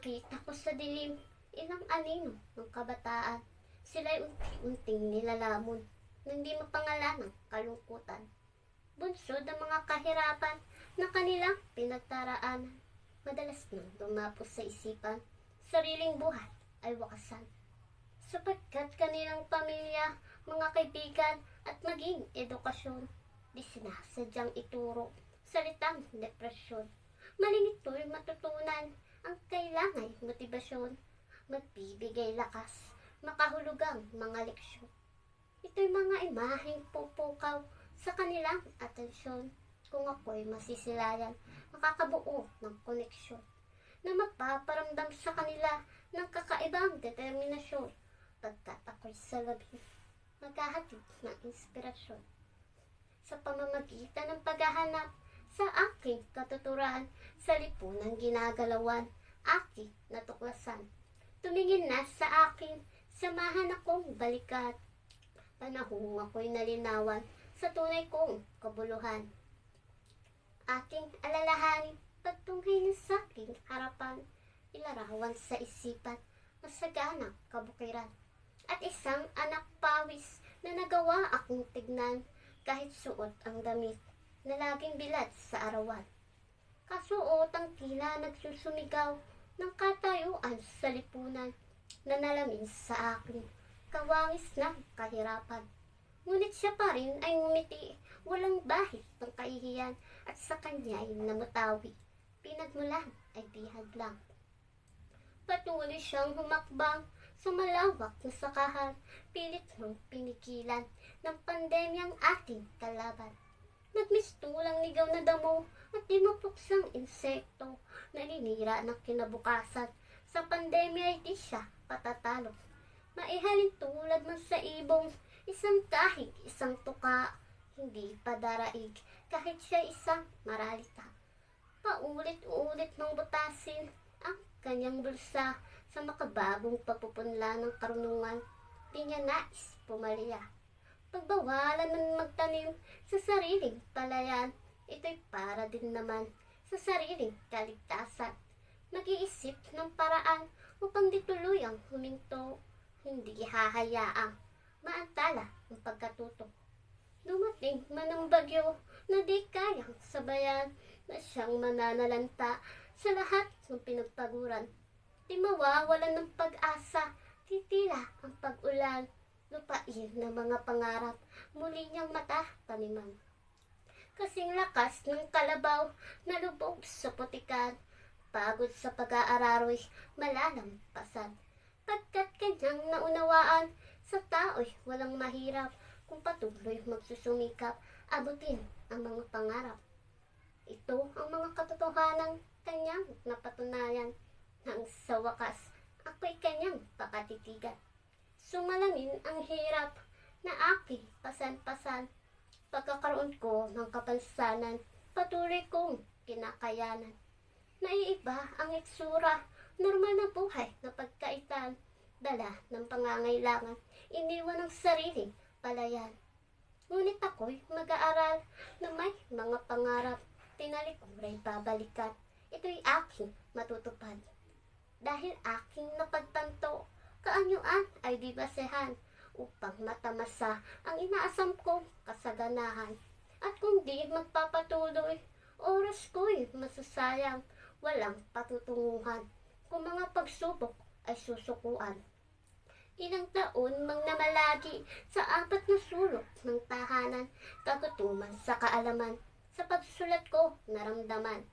nakita ko sa dilim ilang anino ng kabataan. Sila'y unti-unting nilalamon na hindi mapangalan ng kalungkutan. Bunsod ang mga kahirapan na kanilang pinagtaraanan. Madalas nang dumapos sa isipan, sariling buhay ay wakasan. Sapagkat kanilang pamilya, mga kaibigan at maging edukasyon, di sinasadyang ituro salitang depresyon. Maling ito'y matutunan ang kailangan motibasyon, magbibigay lakas, makahulugang mga leksyon. Ito'y mga imaheng pupukaw sa kanilang atensyon. Kung ako'y masisilayan, makakabuo ng koneksyon na magpaparamdam sa kanila ng kakaibang determinasyon pagkat ako'y sa labi maghahatid ng inspirasyon sa pamamagitan ng paghahanap sa aking katuturan sa lipunang ginagalawan, aking natuklasan. Tumingin na sa akin, samahan akong balikat. Panahong ako'y nalinawan sa tunay kong kabuluhan. Aking alalahanin, pagtunghay niya sa aking harapan, ilarawan sa isipan, masaganang kabukiran. At isang anak pawis na nagawa akong tignan kahit suot ang damit na laging bilad sa arawan. Kasuot ang tila nagsusumigaw ng katayuan sa lipunan na nalamin sa akin, kawangis ng kahirapan. Ngunit siya pa rin ay ngumiti, walang bahit ng kaihiyan at sa kanya ay namutawi. Pinagmulan ay bihag lang. Patuloy siyang humakbang sa malawak na sakahan, pilit mong pinigilan ng pandemyang ating kalaban. Nagmistulang ligaw na damo at di mapuksang insekto naninira ng kinabukasan. Sa pandemya ay di siya patatalo. Maihalin tulad man sa ibong, isang kahig, isang tuka, hindi padaraig, kahit siya isang maralita. Paulit-ulit mong butasin ang kanyang bulsa sa makababong pagpupunla ng karunungan. Di niya nais pumalya. Pagbawalan ng magtanim sa sariling palayan, ito'y para din naman sa sariling kaligtasan. Nag-iisip ng paraan upang dituloy ang huminto, hindi hahayaang maantala ang pagkatuto. Dumating man ang bagyo na di kayang sabayan na siyang mananalanta sa lahat ng pinagpaguran. Di mawawalan ng pag-asa, titila ang pag-ulan, lupain ng mga pangarap, muli niyang mata taniman. Kasing lakas ng kalabaw na lubog sa putikan, pagod sa pag-aararoy, malalampasan. Pagkat kanyang naunawaan, sa tao'y walang mahirap kung patuloy magsusumikap, abutin ang mga pangarap. Ito ang mga katotohanan kanyang napatunayan nang sa wakas ako'y kanyang pakatitigan. Sumalamin ang hirap na aking pasan-pasan. Pagkakaroon ko ng kapansanan, patuloy kong kinakayanan. Naiiba ang itsura, normal na buhay na pagkaitan, dala ng pangangailangan, iniwan ng sariling palayan. Ngunit ako'y mag-aaral na may mga pangarap, tinalikuray babalikan. Ito'y aking matutupad. Dahil aking napagtanto, kaanyuan ay di basehan upang matamasa ang inaasam kong kasaganahan. At kung di magpapatuloy, oras ko'y masasayang, walang patutunguhan. Kung mga pagsubok ay susukuan. Ilang taon mang namalagi sa apat na sulok ng tahanan, kagutuman sa kaalaman, sa pagsulat ko naramdaman.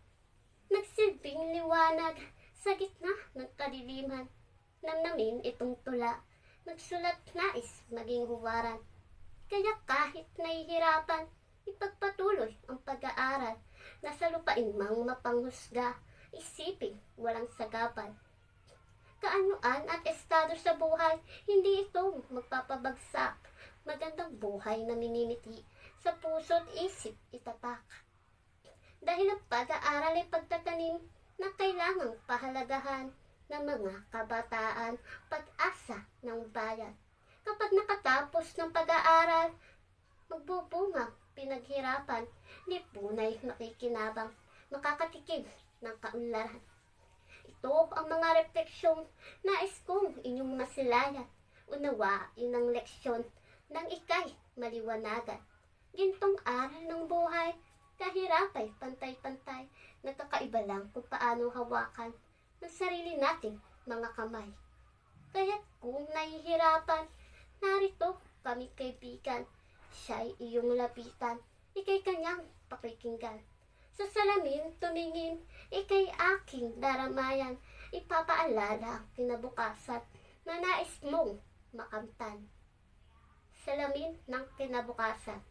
Nagsilbing liwanag sa gitna ng kadiliman, namnamin itong tula, nagsulat nais maging huwaran. Kaya kahit nahihirapan, ipagpatuloy ang pag-aaral, nasa lupain mang mapanghusga, isipin walang sagapan. Kaanyuan at estado sa buhay, hindi ito magpapabagsak. Magandang buhay na minimiti, sa puso't isip itatak. Dahil ang pag-aaral ay pagtatanim na kailangang pahalagahan ng mga kabataan, pag-asa ng bayan. Kapag nakatapos ng pag-aaral, magbubunga, pinaghirapan, lipunay makikinabang, makakatikim ng kaunlaran. Ito ang mga refleksyong nais kong inyong masilayan. Unawain ang leksyon ng ikay maliwanagan. Gintong aral ng buhay, kahirapay, pantay-pantay. Nagkakaiba lang kung paano hawakan ng sarili nating mga kamay. Kaya't kung nahihirapan, narito kami kaibigan. Siya'y iyong lapitan, ikay kanyang pakikinggan. Sa salamin tumingin, ikay aking daramayan, ipapaalala kinabukasan na nais mong makamtan. Salamin ng kinabukasan,